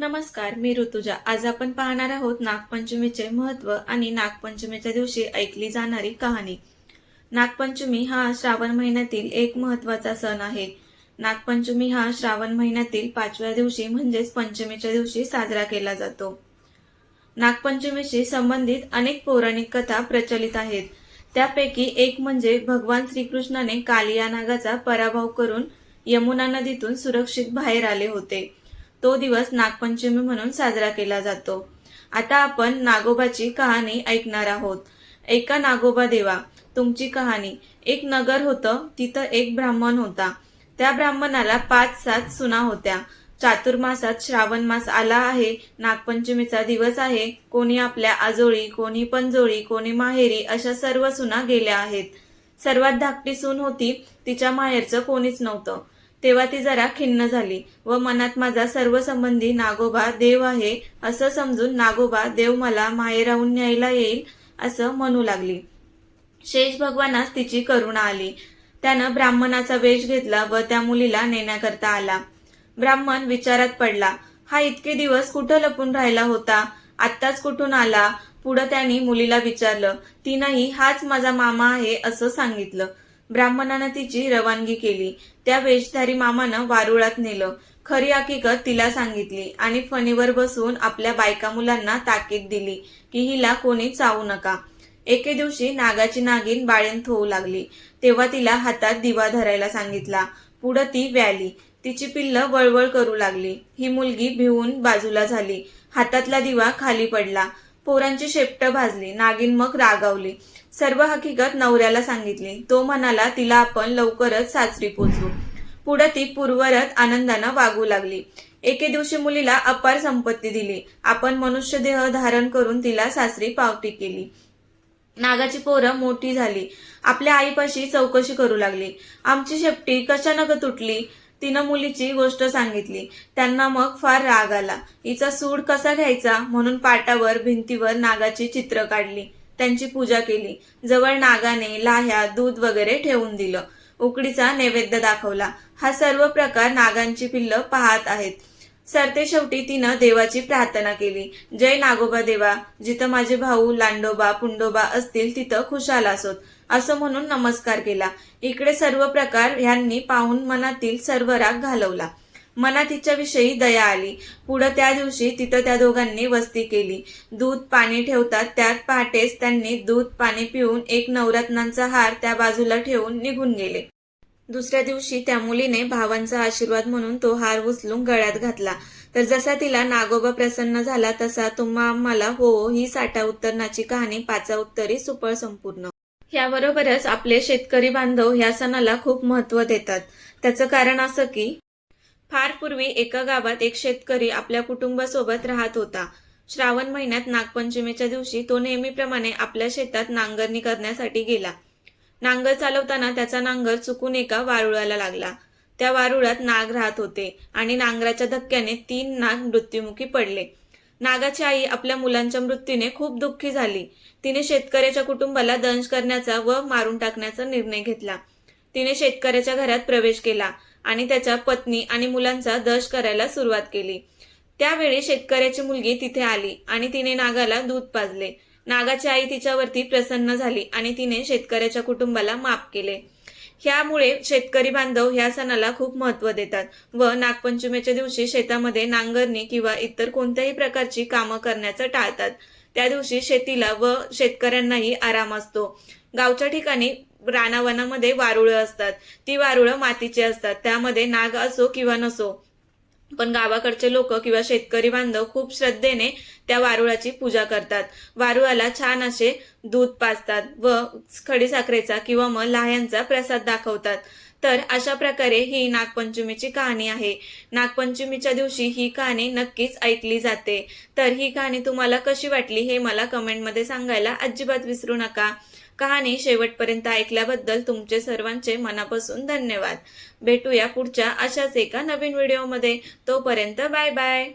नमस्कार मी ऋतुजा. आज आपण पाहणार आहोत नागपंचमीचे महत्त्व आणि नागपंचमीच्या दिवशी ऐकली जाणारी कहाणी. नागपंचमी हा श्रावण महिन्यातील एक महत्त्वाचा सण आहे. नागपंचमी हा श्रावण महिन्यातील पाचव्या दिवशी म्हणजेच पंचमीच्या दिवशी साजरा केला जातो. नागपंचमीशी संबंधित अनेक पौराणिक कथा प्रचलित आहेत. त्यापैकी एक म्हणजे भगवान श्रीकृष्णाने कालिया नागाचा पराभव करून यमुना नदीतून सुरक्षित बाहेर आले होते. तो दिवस नागपंचमी म्हणून साजरा केला जातो. आता आपण नागोबाची कहाणी ऐकणार आहोत. एका नागोबा देवा तुमची कहाणी. एक नगर होतं तिथं एक ब्राह्मण होता. त्या ब्राह्मणाला पाच सात सुना होत्या. चातुर्मासात श्रावण मास आला आहे नागपंचमीचा दिवस आहे. कोणी आपल्या आजोळी कोणी पंजोळी कोणी माहेरी अशा सर्व सुना गेल्या आहेत. सर्वात धाकटी सून होती तिच्या माहेरचं कोणीच नव्हतं. तेव्हा ती जरा खिन्न झाली व मनात माझा सर्व संबंधी नागोबा देव आहे असं समजून नागोबा देव मला माहेराहून न्यायला येईल असं म्हणू लागली. शेष भगवानास तिची करुणा आली. त्यानं ब्राह्मणाचा वेश घेतला व त्या मुलीला नेण्याकरता आला. ब्राह्मण विचारात पडला हा इतके दिवस कुठं लपून राहिला होता? आत्ताच कुठून आला? पुढं त्यांनी मुलीला विचारलं तिनंही हाच माझा मामा आहे असं सांगितलं. ब्राह्मणानं तिची रवानगी केली. त्या वेशधारी मामानं वारुळात नेलं. खरी हकीकत तिला सांगितली आणि फणीवर बसून आपल्या बायका मुलांना ताकीद दिली की हिला कोणी चावू नका. एके दिवशी नागाची नागिन बाळेंत होऊ लागली. तेव्हा तिला हातात दिवा धरायला सांगितला. पुढं ती व्याली. तिची पिल्ल वळवळ करू लागली. ही मुलगी भिवून बाजूला झाली. हातातला दिवा खाली पडला. पोरांची शेपट भाजली नागिन मग रागावली. सर्व हकीकत नवऱ्याला सांगितली. तो म्हणाला तिला आपण लवकरच सासरी पोचवू. पुढे ती पूर्वरत आनंदानं वागू लागली. एके दिवशी मुलीला अपार संपत्ती दिली. आपण मनुष्य देह धारण करून तिला सासरी पावती केली. नागाची पोरं मोठी झाली. आपल्या आईपाशी चौकशी करू लागली. आमची शेपटी कशानं तुटली? तिनं मुलीची गोष्ट सांगितली. त्यांना मग फार राग आला. हिचा सूड कसा घ्यायचा? म्हणून पाटावर भिंतीवर नागाची चित्र काढली. त्यांची पूजा केली. जवळ नागाने लाह्या दूध वगैरे ठेवून दिलं. उकडीचा नैवेद्य दाखवला. हा सर्व प्रकार नागांची पिल्ल पाहत आहेत. सरते शेवटी तिनं देवाची प्रार्थना केली. जय नागोबा देवा जिथं माझे भाऊ लांडोबा पुंडोबा असतील तिथं खुशाल असोत. असं म्हणून नमस्कार केला. इकडे सर्व प्रकार ह्यांनी पाहून मनातील सर्व राग घालवला. मना तिच्याविषयी दया आली. पुढं त्या दिवशी तिथं त्या दोघांनी वस्ती केली. दूध पाणी ठेवतात त्यात पहाटेच त्यांनी दूध पाणी पिऊन एक नवरत्नांचा हार त्या बाजूला ठेवून निघून गेले. दुसऱ्या दिवशी त्या मुलीने भावांचा आशीर्वाद म्हणून तो हार उचलून गळ्यात घातला. तर जसा तिला नागोबा प्रसन्न झाला तसा तुम्हा आम्हाला हो ही साठा उत्तरणाची कहाणी पाचा उत्तरी सुपळ संपूर्ण. याबरोबरच आपले शेतकरी बांधव ह्या सणाला खूप महत्त्व देतात. त्याचं कारण असं की फार पूर्वी एका गावात एक शेतकरी आपल्या कुटुंबासोबत राहत होता. श्रावण महिन्यात नागपंचमीच्या दिवशी तो नेहमीप्रमाणे आपल्या शेतात नांगरणी करण्यासाठी गेला. नांगर चालवताना त्याचा नांगर चुकून एका वारुळाला लागला. त्या वारुळात नाग राहत होते आणि नांगराच्या धक्क्याने तीन नाग मृत्युमुखी पडले. नागाची आई आपल्या मुलांच्या मृत्यूने खूप दुःखी झाली. तिने शेतकऱ्याच्या कुटुंबाला दंश करण्याचा व मारून टाकण्याचा निर्णय घेतला. तिने शेतकऱ्याच्या घरात प्रवेश केला आणि त्याच्या पत्नी आणि मुलांचा दश करायला सुरुवात केली. त्यावेळी शेतकऱ्याची मुलगी तिथे आली आणि तिने नागाला दूध पाजले. नागाची आई तिच्यावरती प्रसन्न झाली आणि तिने शेतकऱ्याच्या कुटुंबाला माफ केले. ह्यामुळे शेतकरी बांधव ह्या सणाला खूप महत्त्व देतात व नागपंचमीच्या दिवशी शेतामध्ये नांगरणी किंवा इतर कोणत्याही प्रकारची कामं करण्याचं टाळतात. त्या दिवशी शेतीला व शेतकऱ्यांनाही आराम असतो. गावच्या ठिकाणी रानावनामध्ये वारुळं असतात. ती वारुळं मातीची असतात. त्यामध्ये नाग असो किंवा नसो. पण गावाकडचे लोक किंवा शेतकरी बांधव खूप श्रद्धेने त्या वारुळाची पूजा करतात. वारुळाला छान असे दूध पाजतात व खडीसाखरेचा किंवा मग लाह्यांचा प्रसाद दाखवतात. तर अशा प्रकारे ही नागपंचमीची कहाणी आहे. नागपंचमीच्या दिवशी ही कहाणी नक्कीच ऐकली जाते. तर ही कहाणी तुम्हाला कशी वाटली हे मला कमेंटमध्ये सांगायला अजिबात विसरू नका. कहाणी शेवटपर्यंत ऐकल्याबद्दल तुमचे सर्वांचे मनापासून धन्यवाद. भेटूया पुढच्या अशाच एका नवीन व्हिडिओमध्ये. तोपर्यंत बाय बाय.